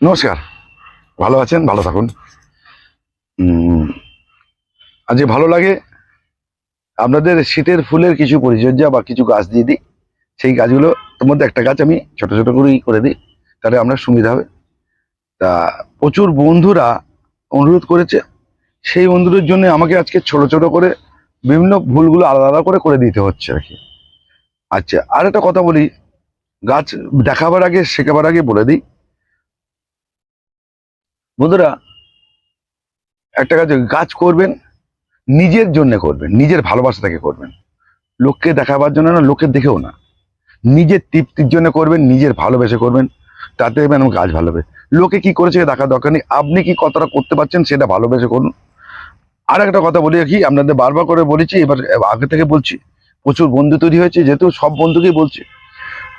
নমস্কার। ভালো আছেন? ভালো থাকুন। আজ ভালো লাগে, আপনাদের শীতের ফুলের কিছু পরিচর্যা বা কিছু গাছ দিয়ে দিই। সেই গাছগুলো তার মধ্যে একটা গাছ আমি ছোট ছোট করেই করে দিই, তাহলে আপনার সুবিধা হবে। তা প্রচুর বন্ধুরা অনুরোধ করেছে, সেই বন্ধুদের জন্য আমাকে আজকে ছোট ছোট করে বিভিন্ন ভুলগুলো আলাদা আলাদা করে করে দিতে হচ্ছে আর কি। আচ্ছা আর একটা কথা বলি, গাছ দেখাবার আগে, শেখাবার আগে বলে দিই বন্ধুরা, একটা কাজ গাছ করবেন, নিজের জন্য করবেন, নিজের ভালোবাসা থেকে করবেন। লোককে দেখাবার জন্য না, লোকের দেখেও না। নিজের তৃপ্তির জন্য করবেন, নিজের ভালোবেসে করবেন, তাতে আমার গাছ ভালো হবে। লোকে কি করেছে দেখা দরকার নেই। আপনি কি কতটা করতে পারছেন সেটা ভালোবেসে করুন। আর একটা কথা বলি কি আপনাদের বারবার করে বলেছি, এবার আগে থেকে বলছি, প্রচুর বন্ধু তৈরি হয়েছে, যেহেতু সব বন্ধুকেই বলছি।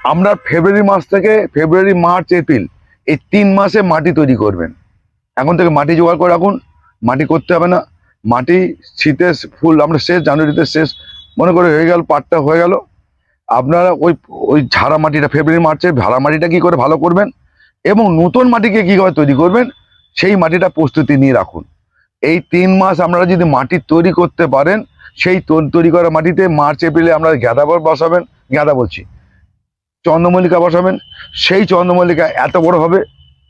আমরা ফেব্রুয়ারি মাস থেকে ফেব্রুয়ারি, মার্চ, এপ্রিল, এই তিন মাসে মাটি তৈরি করবেন। এখন থেকে মাটি জোগাড় করে রাখুন, মাটি করতে হবে না। মাটি শীতের ফুল, আমরা শেষ জানুয়ারিতে শেষ, মনে করে হয়ে গেল, পাটটা হয়ে গেল। আপনারা ওই ওই ঝাড়া মাটিটা, ফেব্রুয়ারি, মার্চে ঝাড়া মাটিটা কি করে ভালো করবেন এবং নতুন মাটিকে কি করে তৈরি করবেন, সেই মাটিটা প্রস্তুতি নিয়ে রাখুন। এই তিন মাস আপনারা যদি মাটি তৈরি করতে পারেন, সেই তৈরি করা মাটিতে মার্চ, এপ্রিলে আপনারা গাঁদা বসাবেন, গাঁদা বলছি, চন্দ্রমল্লিকা বসাবেন, সেই চন্দ্রমল্লিকা এত বড় হবে,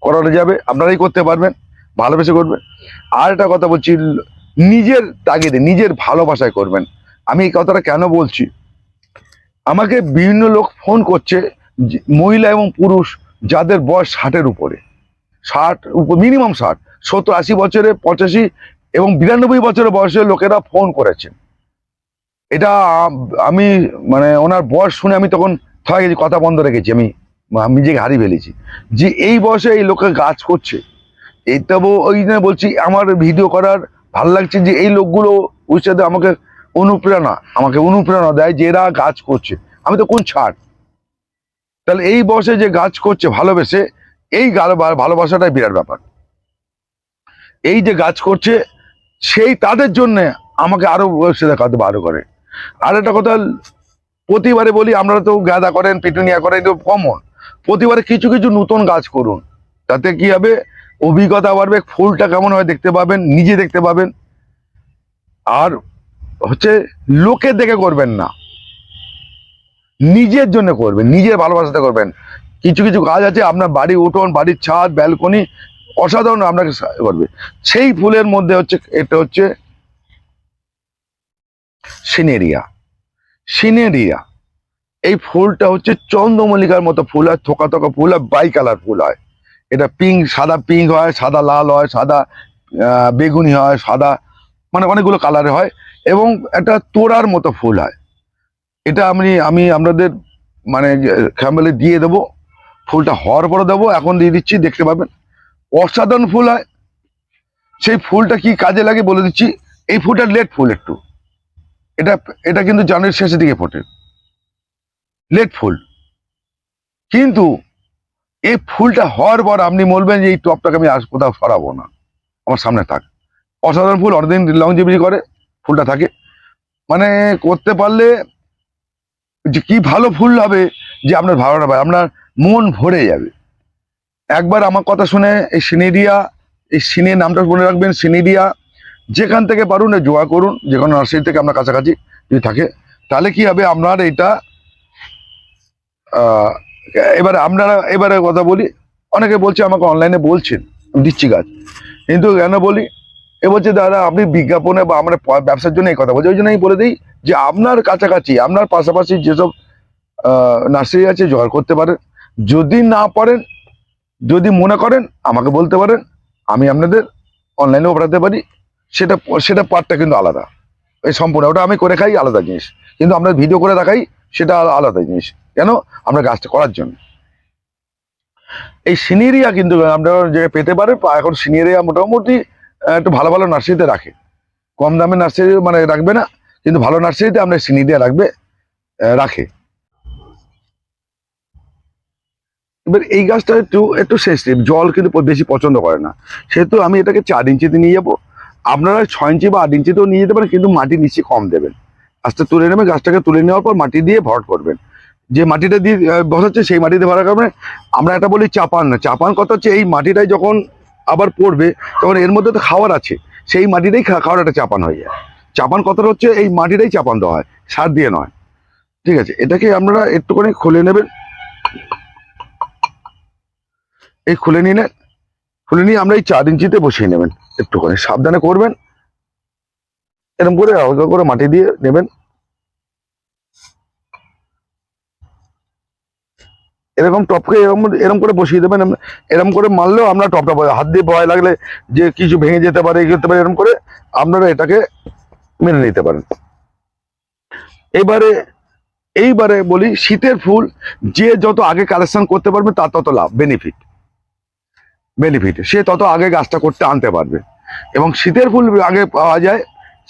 করানো যাবে, আপনারাই করতে পারবেন। ভালোবেসে করবেন আর একটা কথা বলছি, নিজের তাগিদে, নিজের ভালোবাসায় করবেন। আমি এই কথাটা কেন বলছি? আমাকে বিভিন্ন লোক ফোন করছে মহিলা এবং পুরুষ যাদের বয়স ষাটের উপরে। ষাট মিনিমাম ষাট, সত্তর, আশি বছরে পঁচাশি এবং বিরানব্বই বছরের বয়সের লোকেরা ফোন করেছেন এটা আমি মানে ওনার বয়স শুনে আমি তখন থয়ে গেছি, কথা বন্ধ রেখেছি, আমি নিজেকে হারিয়ে ফেলেছি। যে এই বয়সে এই লোকে গাছ করছে বো- ওই জন্য বলছি, আমার ভিডিও করার ভালো লাগছে যে এই লোকগুলো সাথে আমাকে অনুপ্রেরণা আমাকে অনুপ্রেরণা দেয় যে এরা গাছ করছে। আমি তো কোন ছাড়? তাহলে এই বয়সে যে গাছ করছে, ভালোবেসে, এই ভালোবাসাটাই বিরাট ব্যাপার। এই যে গাছ করছে, সেই তাদের জন্য আমাকে আরও সে দেখাতে আরও করে। আর একটা কথা, প্রতিবারে বলি আমরা তো গাঁদা করেন, পিটুনিয়া করেন কমন প্রতিবারে কিছু কিছু নতুন গাছ করুন। তাতে কি হবে? অভিজ্ঞতা বাড়বে, ফুলটা কেমন হয় দেখতে পাবেন, নিজে দেখতে পাবেন। আর হচ্ছে লোকের দেখে করবেন না। নিজের জন্য করবেন, নিজের ভালোবাসাতে করবেন। কিছু কিছু কাজ আছে, আপনার বাড়ি উঠোন, বাড়ির ছাদ, ব্যালকনি, অসাধারণ আপনাকে করবে। সেই ফুলের মধ্যে হচ্ছে, এটা হচ্ছে সিনেরিয়া। সিনেরিয়া। এই ফুলটা হচ্ছে চন্দ্রমল্লিকার মতো ফুল হয়, থোকা থোকা ফুল হয়, বাই কালার ফুল হয়। এটা পিঙ্ক সাদা পিঙ্ক হয়, সাদা লাল হয়, সাদা বেগুনি হয়, সাদা মানে অনেকগুলো কালারে হয় এবং একটা তোড়ার মতো ফুল হয়। এটা আমি আমি আপনাদের মানে ফ্যামিলি দিয়ে দেবো। ফুলটা হওয়ার পরে দেবো, এখন দিয়ে দিচ্ছি, দেখতে পাবেন। অসাধারণ ফুল হয়। সেই ফুলটা কি কাজে লাগে বলে দিচ্ছি, এই ফুলটা লেট ফুল একটু। এটা এটা কিন্তু জানুয়ারির শেষের দিকে ফোটে। লেট ফুল। কিন্তু এই ফুলটা হওয়ার পর আপনি বলবেন যে এই টপটাকে আমি আজ কোথাও সরাবো না। আমার সামনে থাক। অসাধারণ ফুল অনেকদিন লংজিবিটি করে ফুলটা থাকে। মানে করতে পারলে যে কি ভালো ফুল হবে যে আপনার ভালো হবে আপনার মন ভরে যাবে। একবার আমার কথা শুনে এই সিনেরিয়া এই সিনে নামটা মনে রাখবেন সিনেরিয়া। যেখান থেকে পারুন জোয়া করুন যে কোনো নার্সারি থেকে আপনার কাছাকাছি যদি থাকে তাহলে কি হবে? আপনার আহ, এবারে আপনারা এবারে কথা বলি। অনেকে বলছে আমাকে অনলাইনে বলছেন দিচ্ছি গাছ কিন্তু কেন বলি? এ বলছে, দাদা, আপনি বিজ্ঞাপনে বা আমরা ব্যবসার জন্য এই কথা বলছি। ওই জন্য আমি বলে দিই যে, আপনার কাছাকাছি, আপনার পাশাপাশি যেসব নার্সারি আছে, জোগাড় করতে পারেন। যদি না পারেন, যদি মনে করেন, আমাকে বলতে পারেন, আমি আপনাদের অনলাইনেও পাঠাতে পারি। সেটা সেটা পার্টটা কিন্তু আলাদা। এই সম্পূর্ণ, ওটা আমি করে খাই, আলাদা জিনিস। কিন্তু আমরা ভিডিও করে দেখাই, সেটা আলাদা জিনিস। কেন? আমরা গাছটা করার জন্য। এই সিনেরিয়া কিন্তু আপনারা যে পেতে পারে এখন সিনেরিয়া মোটামুটি একটু ভালো ভালো নার্সারিতে রাখে। কম দামে নার্সারি মানে রাখবে না, কিন্তু ভালো নার্সারিতে আমরা সিনেরিয়া রাখবে রাখে। এবার এই গাছটা একটু একটু সেন্সিটিভ জল কিন্তু বেশি পছন্দ করে না। সেহেতু আমি এটাকে চার ইঞ্চিতে নিয়ে যাব। আপনারা ছয় ইঞ্চি বা আট ইঞ্চিতেও নিয়ে যেতে পারেন, কিন্তু মাটি নিচে কম দেবেন। গাছটা তুলে নেবেন, গাছটাকে তুলে নেওয়ার পর মাটি দিয়ে ভরাট করবেন। যে মাটিটা দিয়ে বসাচ্ছে সেই মাটিতে ভরার কারণে আমরা এটা বলি চাপান। না চাপান কথা হচ্ছে এই মাটিটাই যখন আবার পড়বে, তখন এর মধ্যে তো খাওয়ার আছে। সেই মাটিটাই খা- খাওয়ার একটা চাপান হয়ে যায়। চাপান কথাটা হচ্ছে এই মাটিটাই চাপান দেওয়া হয়, সার দিয়ে নয়। ঠিক আছে, এটাকে আপনারা একটুখানি খুলে নেবেন। এই খুলে নিলে, খুলে নিয়ে আমরা এই চার ইঞ্চিতে বসিয়ে নেবেন। একটুখানি সাবধানে করবেন। এরকম করে হালকা করে মাটি দিয়ে নেবেন। এরকম টপকে এরকম এরকম করে বসিয়ে দেবেন এরকম করে মারলেও আমরা টপটা হাত দিয়ে ভয় লাগলে যে কিছু ভেঙে যেতে পারে করতে পারে, এরকম করে আপনারা এটাকে মেনে নিতে পারেন। এবারে, এইবারে বলি, শীতের ফুল যে যত আগে কালেকশন করতে পারবে, তার তত লাভ বেনিফিট বেনিফিট সে তত আগে গাছটা করতে আনতে পারবে। এবং শীতের ফুল আগে পাওয়া যায়,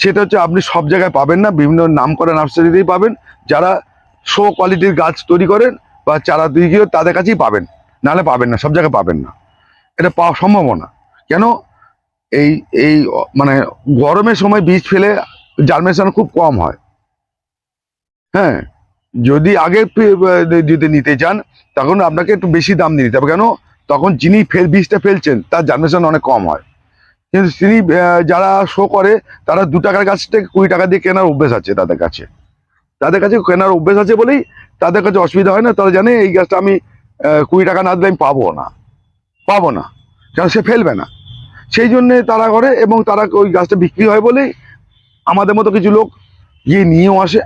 সেটা হচ্ছে আপনি সব জায়গায় পাবেন না, বিভিন্ন নাম করা নার্সারিতেই পাবেন, যারা শো কোয়ালিটির গাছ তৈরি করেন বা চারা তৈরি করে তাদের কাছেই পাবেন। নাহলে পাবেন না, সব জায়গায় পাবেন না। এটা পাওয়া সম্ভব না। কেন? এই এই মানে গরমের সময় বীজ ফেলে জার্মেশন খুব কম হয়। হ্যাঁ যদি আগে যদি নিতে চান, তখন আপনাকে একটু বেশি দাম দিয়ে নিতে হবে। কেন? তখন যিনি ফেল, বীজটা ফেলছেন, তার জার্মেশন অনেক কম হয়। কিন্তু তিনি যারা শো করে, তারা দু টাকার গাছ থেকে কুড়ি টাকা দিয়ে কেনার অভ্যেস আছে তাদের কাছে। তাদের কাছে কেনার অভ্যেস আছে বলেই তাদের কাছে অসুবিধা হয় না, তারা জানে এই গাছটা আমি কুড়ি টাকা না দিলে আমি পাবো না। পাবো না, কারণ সে ফেলবে না। সেই জন্যে তারা করে এবং তারা ওই গাছটা বিক্রি হয় বলেই আমাদের মতো কিছু লোক গিয়ে নিয়েও আসে।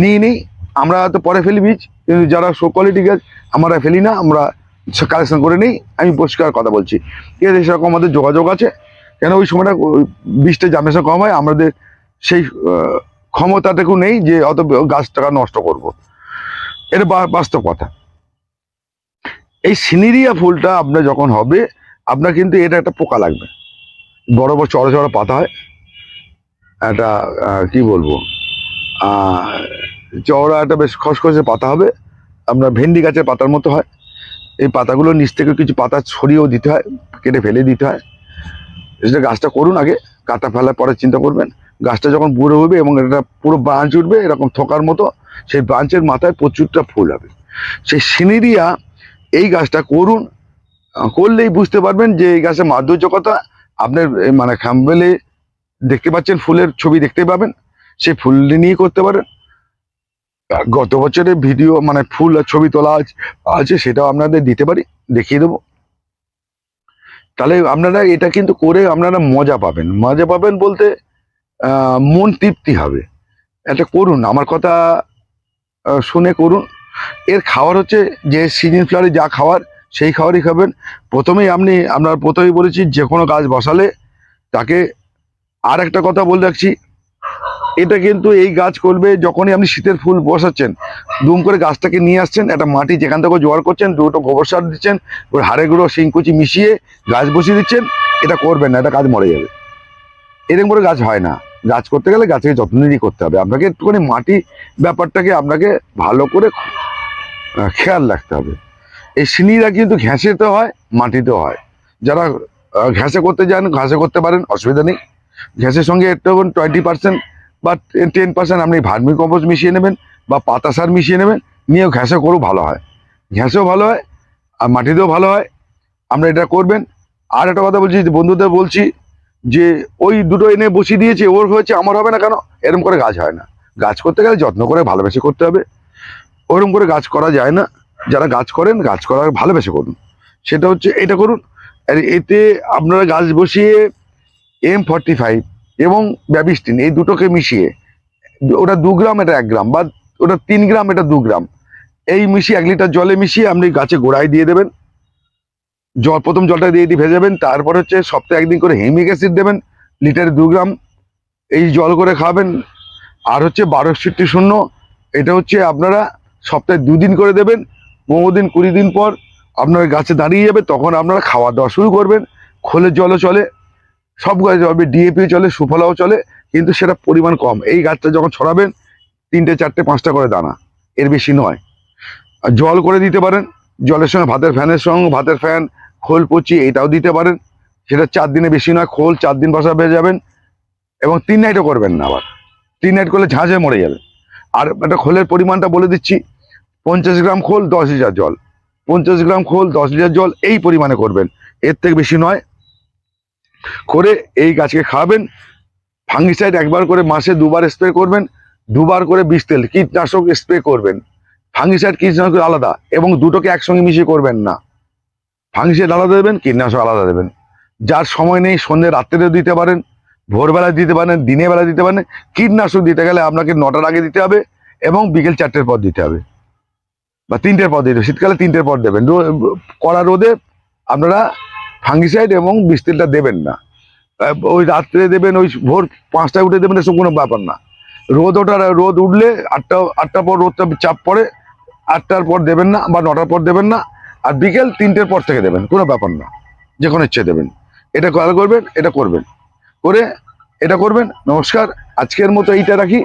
নিয়ে নিই, আমরা তো পরে ফেলি বীজ, কিন্তু যারা শো কোয়ালিটি গাছ আমরা ফেলি না, আমরা কালেকশন করে নিই। আমি পরিষ্কার কথা বলছি। ঠিক আছে সেরকম আমাদের যোগাযোগ আছে। কেন ওই সময়টা বীজটা জামেশা কম হয়, আমাদের সেই ক্ষমতাটুকু নেই যে অত গাছ টাকা নষ্ট করব। এটা বাস্তব কথা। এই সিনেরিয়া ফুলটা আপনার যখন হবে, আপনার কিন্তু এটা একটা পোকা লাগবে। বড় বড় চড়া চড়া পাতা হয়। একটা কি বলব? চওড়া একটা বেশ খসখসে পাতা হবে। আপনার ভেন্ডি গাছের পাতার মতো হয়। এই পাতাগুলো নিচ থেকে কিছু পাতা ছড়িয়েও দিতে হয়, কেটে ফেলে দিতে হয়। সেটা গাছটা করুন আগে, কাটা ফেলার পরে চিন্তা করবেন। গাছটা যখন বুড়ো হবে এবং এটা পুরো ব্রাঞ্চ উঠবে, এরকম থোকার মতো সেই ব্রাঞ্চের মাথায় প্রচুরটা ফুল হবে। সেই সিনেরিয়া এই গাছটা করুন করলেই বুঝতে পারবেন যে এই গাছের মাধুর্য কথা আপনার মানে খামবেলে দেখতে পাচ্ছেন, ফুলের ছবি দেখতে পাবেন, সেই ফুল নিয়ে করতে পারেন। গত বছরের ভিডিও মানে ফুল আর ছবি তোলা আছে, সেটাও আপনাদের দিতে পারি, দেখিয়ে দেবো। তাহলে আপনারা এটা কিন্তু করে আপনারা মজা পাবেন। মজা পাবেন বলতে মন তৃপ্তি হবে। এটা করুন, আমার কথা শুনে করুন। এর খাবার হচ্ছে যে সিজন ফ্লাওয়ারে যা খাওয়ার সেই খাবারই খাবেন। প্রথমেই আপনি আপনার প্রথমেই বলেছি যে কোনো গাছ বসালে তাকে আর একটা কথা বলে রাখছি, এটা কিন্তু এই গাছ করবে যখনই আপনি শীতের ফুল বসাচ্ছেন। দুম করে গাছটাকে নিয়ে আসছেন, একটা মাটি যেখান থেকে জোগাড় করছেন, দুটো গোবর সার দিচ্ছেন, ওই হাড়ে গুঁড়ো শিংকুচি মিশিয়ে গাছ বসিয়ে দিচ্ছেন, এটা করবেন না, এটা গাছ মরে যাবে। এরকম করে গাছ হয় না। গাছ করতে গেলে গাছকে যত্ন নিয়ে করতে হবে। আপনাকে একটুখানি মাটি ব্যাপারটাকে আপনাকে ভালো করে খেয়াল রাখতে হবে। এই সিনিরা কিন্তু ঘ্যাসেতে হয় মাটিতেও হয়। যারা ঘ্যাসে করতে যান ঘাসে করতে পারেন, অসুবিধা নেই। ঘ্যাসের সঙ্গে একটু টোয়েন্টি পার্সেন্ট বা টেন পার্সেন্ট আপনি ভার্মি কম্পোজ মিশিয়ে নেবেন বা পাতা সার মিশিয়ে নেবেন, নিয়েও ঘ্যাসে করেও ভালো হয়। ঘ্যাসেও ভালো হয়, আর মাটিতেও ভালো হয়। আমরা এটা করবেন। আর একটা কথা বলছি, বন্ধুদের বলছি যে ওই দুটো এনে বসিয়ে দিয়েছে, ওর হয়েছে, আমার হবে না কেন? এরকম করে গাছ হয় না। গাছ করতে গেলে যত্ন করে ভালোবেসে করতে হবে। ওরকম করে গাছ করা যায় না। যারা গাছ করেন, গাছ করার ভালোবেসে করুন। সেটা হচ্ছে, এটা করুন। আর এতে আপনারা গাছ বসিয়ে এম ফর্টি ফাইভ এবং ব্যাবিস্টিন, এই দুটোকে মিশিয়ে, ওটা দু গ্রাম, এটা এক গ্রাম, বা ওটা তিন গ্রাম, এটা দু গ্রাম, এই মিশিয়ে এক লিটার জলে মিশিয়ে আপনি গাছে গোড়ায় দিয়ে দেবেন। জল প্রথম জলটা দিয়ে দিয়ে ভেজাবেন, তারপর হচ্ছে সপ্তাহে একদিন করে হেমিক অ্যাসিড দেবেন, লিটারে দু গ্রাম। এই জল করে খাবেন। আর হচ্ছে বারো বারোষট্টি শূন্য, এটা হচ্ছে আপনারা সপ্তাহে দুদিন করে দেবেন, পনেরো দিন, কুড়ি দিন পর আপনার গাছে দাঁড়িয়ে যাবে, তখন আপনারা খাওয়া দাওয়া শুরু করবেন। খোলের জলও চলে, সব গাছ চলবে ডিএপি চলে, সুফলাও চলে, কিন্তু সেটা পরিমাণ কম। এই গাছটা যখন ছড়াবেন, তিনটে, চারটে, পাঁচটা করে দানা। এর বেশি নয়। জল করে দিতে পারেন, জলের সঙ্গে ভাতের ফ্যানের সঙ্গে ভাতের ফ্যান খোল পচি এটাও দিতে পারেন। সেটা চার দিনে বেশি নয়, খোল চার দিন বসা পেয়ে যাবেন। এবং তিন নাইটও করবেন না আবার। তিন নাইট করলে ঝাঁঝে মরে যাবে। আর একটা খোলের পরিমাণটা বলে দিচ্ছি, পঞ্চাশ গ্রাম খোল, দশ লিটার জল। পঞ্চাশ গ্রাম খোল, দশ লিটার জল, এই পরিমাণে করবেন। এর থেকে বেশি নয়। করে এই গাছকে খাওয়াবেন। ফাঙ্গিসাইড একবার করে মাসে দুবার স্প্রে করবেন। দুবার করে বিষ তেল, কীটনাশক স্প্রে করবেন। ফাঙ্গিসাইড কীটনাশক আলাদা। এবং দুটোকে একসঙ্গে মিশিয়ে করবেন না। ফাঙ্গিসাইড আলাদা দেবেন, কীটনাশক আলাদা দেবেন। যার সময় নেই, সন্ধ্যে রাত্রেও দিতে পারেন ভোরবেলা দিতে পারেন দিনের বেলা দিতে পারেন, কীটনাশক দিতে গেলে আপনাকে নটার আগে দিতে হবে এবং বিকেল চারটের পর দিতে হবে। বা তিনটের পর দিতে। শীতকালে তিনটের পর দেবেন। কড়া রোদে আপনারা ফাঙ্গিসাইড এবং বিষ তেলটা দেবেন না। ওই রাত্রে দেবেন, ওই ভোর পাঁচটায় উঠে দেবেন, এসব কোনো ব্যাপার না। রোদ ওঠার, রোদ উঠলে আটটা আটটার পর রোদটা চাপ পড়ে, আটটার পর দেবেন না বা নটার পর দেবেন না। আর বিকেল তিনটের পর থেকে দেবেন, কোনো ব্যাপার না। যে কোনো ইচ্ছে দেবেন। এটা কল করবেন, এটা করবেন। করে এটা করবেন, নমস্কার, আজকের মতো এইটা রাখি।